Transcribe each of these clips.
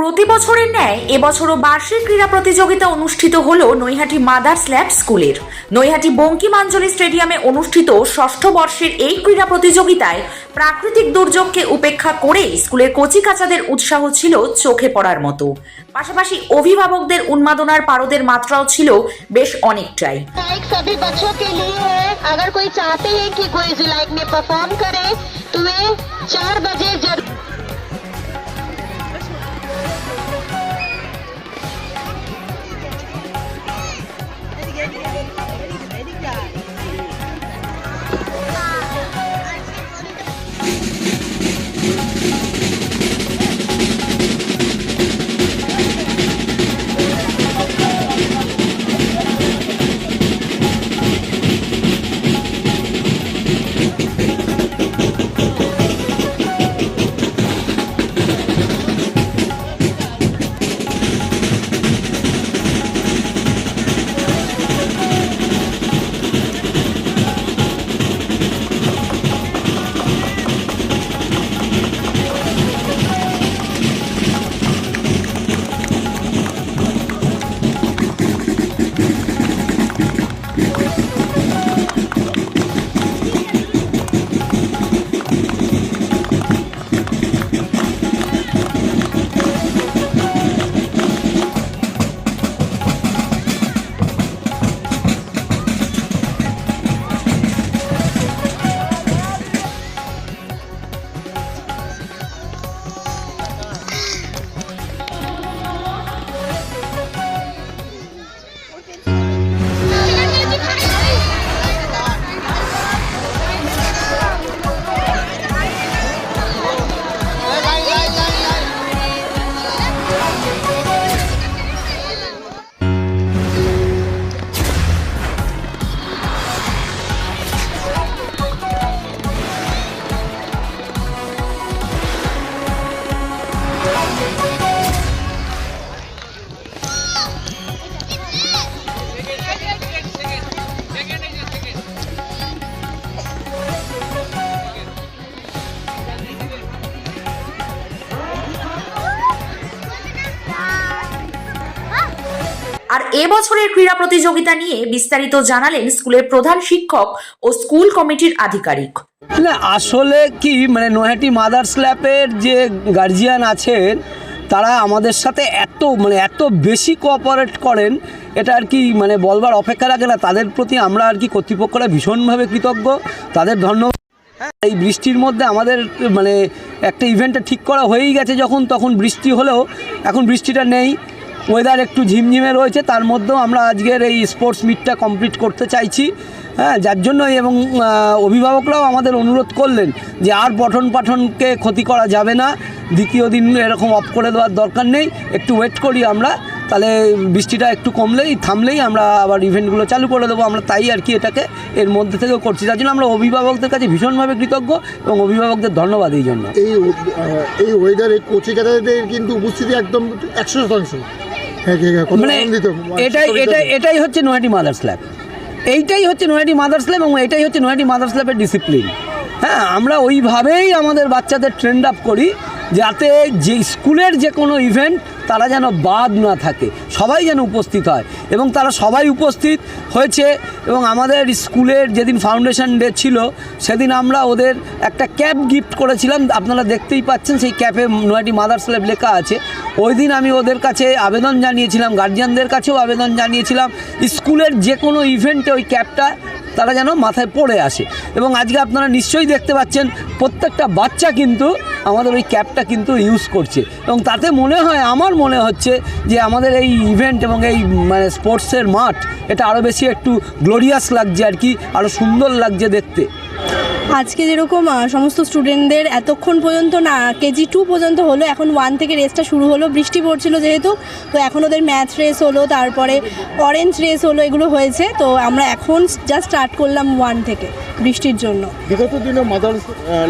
প্রতি বছরের ন্যায় এবছরও বার্ষিক ক্রীড়া প্রতিযোগিতা অনুষ্ঠিত হল নৈহাটি মাদার্স ল্যাব স্কুলের নৈহাটি বঙ্কিমাঞ্জলি স্টেডিয়ামে অনুষ্ঠিত ষষ্ঠ বর্ষের এই ক্রীড়া প্রতিযোগিতায় প্রাকৃতিক দুর্যোগকে উপেক্ষা করেই স্কুলের কচিকাচাদের উৎসাহ ছিল চোখে পড়ার মতো পাশাপাশি অভিভাবকদের উন্মাদনার পারদের মাত্রাও ছিল বেশ অনেকটাই लाइक सभी बच्चों के लिए है अगर कोई चाहते हैं कि कोई जुलाई में परफॉर्म करे तो वे चार बजे আর এবছরের ক্রীড়া প্রতিযোগিতা নিয়ে বিস্তারিত জানালেন স্কুলের প্রধান শিক্ষক ও স্কুল কমিটির আধিকারিক। আসলে কি মানে নৈহাটি মাদার্স ল্যাপের যে গার্জিয়ান আছেন, তারা আমাদের সাথে এত মানে এত বেশি কোঅপারেট করেন, এটা আর কি মানে বলবার অপেক্ষা রাখে না। তাদের প্রতি আমরা আর কি কর্তৃপক্ষরা ভীষণভাবে কৃতজ্ঞ। তাদের ধন্যবাদ। এই বৃষ্টির মধ্যে আমাদের মানে একটা ইভেন্টটা ঠিক করা হয়েই গেছে যখন, তখন বৃষ্টি হলেও, এখন বৃষ্টিটা নেই। ওয়েদার একটু ঝিমঝিমে রয়েছে, তার মধ্যেও আমরা আজকের এই স্পোর্টস মিটটা কমপ্লিট করতে চাইছি। হ্যাঁ যার জন্য এবং অভিভাবকরাও আমাদের অনুরোধ করলেন যে আর পঠন পাঠনকে ক্ষতি করা যাবে না, দ্বিতীয় দিন এরকম অফ করে দেওয়ার দরকার নেই, একটু ওয়েট করি আমরা, তাহলে বৃষ্টিটা একটু কমলেই, থামলেই আমরা আবার ইভেন্টগুলো চালু করে দেবো, আমরা তাই আর কি এটাকে এর মধ্যে থেকেও করছি। তার জন্য আমরা অভিভাবকদের কাছে ভীষণভাবে কৃতজ্ঞ এবং অভিভাবকদের ধন্যবাদ এই জন্য। এই এই ওয়েদারে কিন্তু উপস্থিতি একদম একশো শতাংশ। মানে এটাই এটাই এটাই হচ্ছে নৈহাটি মাদার্স স্ল্যাব এইটাই হচ্ছে নৈহাটি মাদার্স স্ল্যাব এবং এটাই হচ্ছে নৈহাটি মাদার্স স্ল্যাবের ডিসিপ্লিন হ্যাঁ আমরা ওইভাবেই আমাদের বাচ্চাদের ট্রেন্ড আপ করি। যাতে যে স্কুলের যে কোনো ইভেন্ট তারা যেন বাদ না থাকে, সবাই যেন উপস্থিত হয়। এবং তারা সবাই উপস্থিত হয়েছে এবং আমাদের স্কুলের যেদিন ফাউন্ডেশন ডে ছিল, সেদিন আমরা ওদের একটা ক্যাপ গিফট করেছিলাম। আপনারা দেখতেই পাচ্ছেন সেই ক্যাপে নয়টি মাদার্স ল্যাব লেখা আছে। ওই দিন আমি ওদের কাছে আবেদন জানিয়েছিলাম গার্জিয়ানদের কাছেও আবেদন জানিয়েছিলাম। স্কুলের যে কোনো ইভেন্টে ওই ক্যাপটা তারা যেন মাথায় পড়ে আসে। এবং আজকে আপনারা নিশ্চয়ই দেখতে পাচ্ছেন, প্রত্যেকটা বাচ্চা কিন্তু আমাদের ওই ক্যাবটা কিন্তু ইউজ করছে। এবং তাতে মনে হয়, আমার মনে হচ্ছে যে আমাদের এই ইভেন্ট এবং এই মানে স্পোর্টসের মাঠ, এটা আরও বেশি একটু গ্লোরিয়াস লাগছে আর কি আরও সুন্দর লাগছে দেখতে। আজকে যেরকম সমস্ত স্টুডেন্টদের এতক্ষণ পর্যন্ত না, কেজি টু পর্যন্ত হলো, এখন ওয়ান থেকে রেসটা শুরু হলো। বৃষ্টি পড়ছিল যেহেতু, তো এখন ওদের ম্যাথ রেস হলো, তারপরে অরেঞ্জ রেস হলো, এগুলো হয়েছে। তো আমরা এখন জাস্ট স্টার্ট করলাম ওয়ান থেকে বৃষ্টির জন্য। বিগত দিনে মাদার্স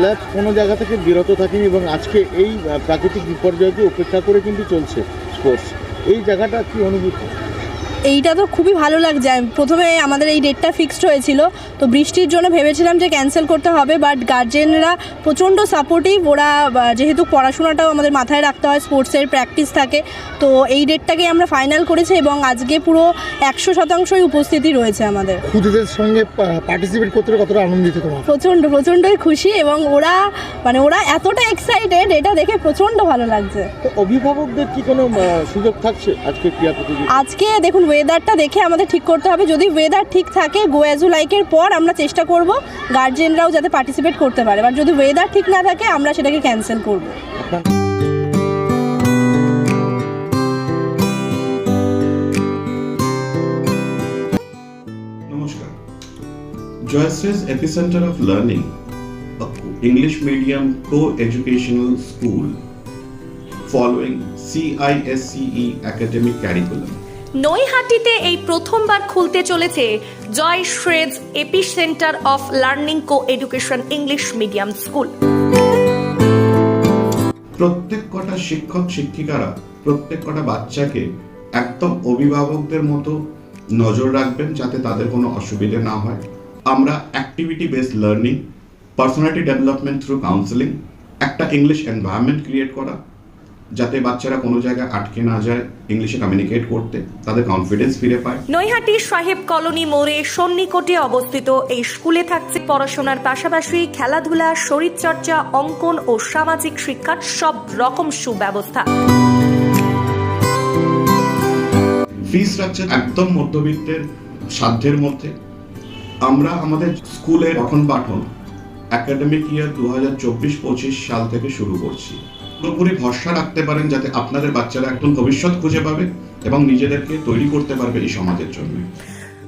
ল্যাব কোনো জায়গা থেকে বিরত থাকেনি এবং আজকে এই প্রাকৃতিক বিপর্যয়কে উপেক্ষা করে কিন্তু চলছে স্পোর্টস এই জায়গাটা কি অনুভূতি? এইটা তো খুবই ভালো লাগছে। প্রথমে আমাদের এই ডেটটা ফিক্সড হয়েছিল তো বৃষ্টির জন্য ভেবেছিলাম যে ক্যান্সেল করতে হবে বাট গার্জেনরা প্রচণ্ড সাপোর্টিভ ওরা যেহেতু পড়াশোনাটাও আমাদের মাথায় রাখতে হয় স্পোর্টসের প্র্যাকটিস থাকে তো এই ডেটটাকে আমরা ফাইনাল করেছি এবং আজকে পুরো একশো শতাংশই উপস্থিতি রয়েছে আমাদের। খুদেদের সঙ্গে পার্টিসিপেট করতে কতটা আনন্দিত তোমার? প্রচণ্ড প্রচণ্ডই খুশি এবং ওরা মানে ওরা এতটা এক্সাইটেড এটা দেখে প্রচণ্ড ভালো লাগছে। তো অভিভাবকদের কি কোনো সুযোগ থাকছে আজকে প্রতিযোগিতা আজকে দেখুন ওয়েদারটা দেখে আমাদের ঠিক করতে হবে। যদি ওয়েদার ঠিক থাকে গো অ্যাজু লাইকের পর আমরা চেষ্টা করব গার্জেনরাও যাতে পার্টিসিপেট করতে পারে। বাট যদি ওয়েদার ঠিক না থাকে, আমরা সেটাকে ক্যান্সেল করব। জয়শ্রী's epicenter of learning, a english medium co-educational school, following CISCE academic curriculum নৈহাটিতে এই প্রথমবার খুলতে চলেছে জয় শ্রেজ epicentre of learning co education English medium school. প্রত্যেক কটা শিক্ষক, শিক্ষিকারা প্রত্যেক কটা বাচ্চাকে একদম অভিভাবকদের মতো নজর রাখবেন যাতে তাদের কোনো অসুবিধে না হয়। আমরা activity based learning personality development through counselling একটা ইংলিশ এনভায়রনমেন্ট ক্রিয়েট করা যাতে বাচ্চারা কোনো জায়গায় আটকে না যায় ইংলিশে কমিউনিকেট করতে তাদের কনফিডেন্স ফিরে পায়। নৈহাটি সাহেব কলোনি মোড়ে সন্নিকটে অবস্থিত এই স্কুলে থাকছে পড়াশোনার পাশাপাশি খেলাধুলা শরীরচর্চা অঙ্কন ও সামাজিক শিক্ষার সব রকম সুব্যবস্থা। ফি স্ট্রাকচার একদম মধ্যবিত্তের সাধ্যের মধ্যে। আমরা আমাদের স্কুলের পঠন পাঠন একাডেমিক ইয়ার দু হাজার চব্বিশ পঁচিশ সাল থেকে শুরু করছি। পুরোপুরি ভরসা রাখতে পারেন যাতে আপনাদের বাচ্চারা একদম ভবিষ্যৎ খুঁজে পাবে এবং নিজেদেরকে তৈরি করতে পারবে এই সমাজের জন্য।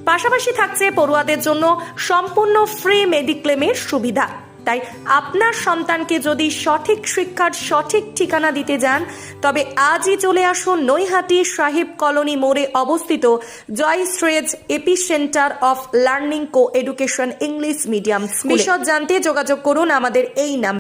পাশাপাশি থাকছে পড়ুয়াদের জন্য সম্পূর্ণ ফ্রি মেডিক্লেমের সুবিধা। তাই আপনার সন্তানকে যদি সঠিক শিক্ষার সঠিক ঠিকানা দিতে যান তবে আজই চলে আসুন নৈহাটি সাহেব কলোনি মোড়ে অবস্থিত জয় শ্রেজ epicentre of learning co education English medium বিশদ জানতে যোগাযোগ করুন আমাদের এই নাম